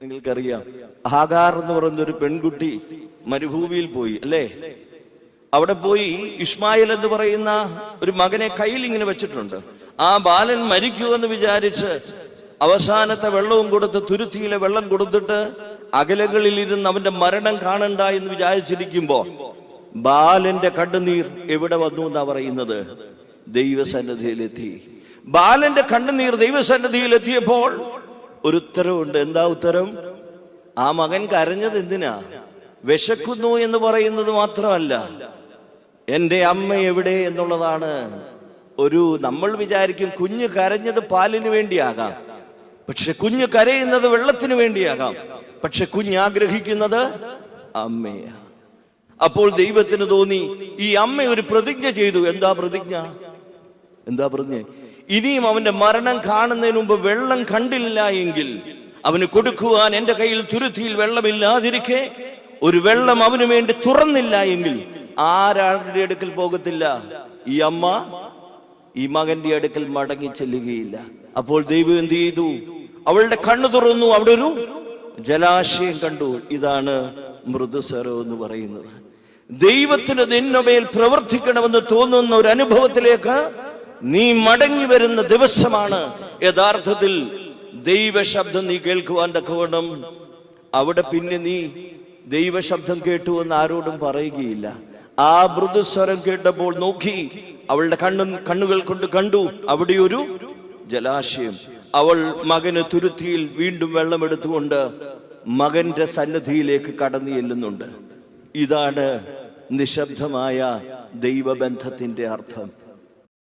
നിങ്ങൾക്കറിയാം. ഹാഗാർ എന്ന് പറയുന്ന ഒരു പെൺകുട്ടി മരുഭൂമിയിൽ പോയി അല്ലേ? അവിടെ പോയി ഇസ്മായിൽ എന്ന് പറയുന്ന ഒരു മകനെ കയ്യിൽ ഇങ്ങനെ വെച്ചിട്ടുണ്ട്. ആ ബാലൻ മരിക്കുമെന്ന് വിചാരിച്ച് അവസാനത്തെ വെള്ളവും കൊടുത്ത് തുരുത്തിയിലെ വെള്ളം കൊടുത്തിട്ട് അകലകളിൽ ഇരുന്ന് അവന്റെ മരണം കാണണ്ട എന്ന് വിചാരിച്ചിരിക്കുമ്പോ ബാലന്റെ കണ്ണുനീർ എവിടെ വന്നു എന്നാ പറയുന്നത്? ദൈവസന്നദ്ധിയിലെത്തി ബാലന്റെ കണ്ണുനീർ ദൈവസന്നിധിയിലെത്തിയപ്പോൾ ഒരു ഉത്തരവുണ്ട്. എന്താ ഉത്തരം? ആ മകൻ കരഞ്ഞത് എന്തിനാ? വിശക്കുന്നു എന്ന് പറയുന്നത് മാത്രമല്ല എന്റെ അമ്മ എവിടെ എന്നുള്ളതാണ്. ഒരു നമ്മൾ വിചാരിക്കും കുഞ്ഞ് കരഞ്ഞത് പാലിന് വേണ്ടിയാകാം. പക്ഷെ കുഞ്ഞ് കരയുന്നത് വെള്ളത്തിന് വേണ്ടിയാകാം. പക്ഷെ കുഞ്ഞ് ആഗ്രഹിക്കുന്നത് അമ്മയാ. അപ്പോൾ ദൈവത്തിന് തോന്നി ഈ അമ്മ ഒരു പ്രതിജ്ഞ ചെയ്തു. എന്താ പ്രതിജ്ഞ? എന്താ പറഞ്ഞേ ഇനിയും അവന്റെ മരണം കാണുന്നതിന് മുമ്പ് വെള്ളം കണ്ടില്ല എങ്കിൽ അവന് കൊടുക്കുവാൻ എന്റെ കയ്യിൽ തുരുത്തിയിൽ വെള്ളമില്ലാതിരിക്കെ ഒരു വെള്ളം അവന് വേണ്ടി തുറന്നില്ല എങ്കിൽ ആരാളുടെ അടുക്കൽ പോകത്തില്ല? ഈ അമ്മ ഈ മകന്റെ അടുക്കൽ മടങ്ങി ചെല്ലുകയില്ല. അപ്പോൾ ദൈവം എന്ത് ചെയ്തു? അവളുടെ കണ്ണു തുറന്നു. അവിടെ ഒരു ജലാശയം കണ്ടു. ഇതാണ് മൃദുസ്വരം എന്ന് പറയുന്നത്. ദൈവത്തിന് നിന്നമേൽ പ്രവർത്തിക്കണമെന്ന് തോന്നുന്ന ഒരു അനുഭവത്തിലേക്ക് നീ മടങ്ങി വരുന്ന ദിവസമാണ് യഥാർത്ഥത്തിൽ ദൈവശബ്ദം നീ കേൾക്കുവാൻ തക്കവണ്ണം അവിടെ പിന്നെ നീ ദൈവശബ്ദം കേട്ടു എന്ന് ആരോടും പറയുകയില്ല. ആ മൃദുസ്വരം കേട്ടപ്പോൾ നോക്കി അവളുടെ കണ്ണു കണ്ണുകൾ കൊണ്ട് കണ്ടു അവിടെ ഒരു ജലാശയം. അവൾ മകന് തുരുത്തിയിൽ വീണ്ടും വെള്ളമെടുത്തുകൊണ്ട് മകന്റെ സന്നദ്ധിയിലേക്ക് കടന്നു ചെല്ലുന്നുണ്ട്. ഇതാണ് നിശബ്ദമായ ദൈവബന്ധത്തിന്റെ അർത്ഥം.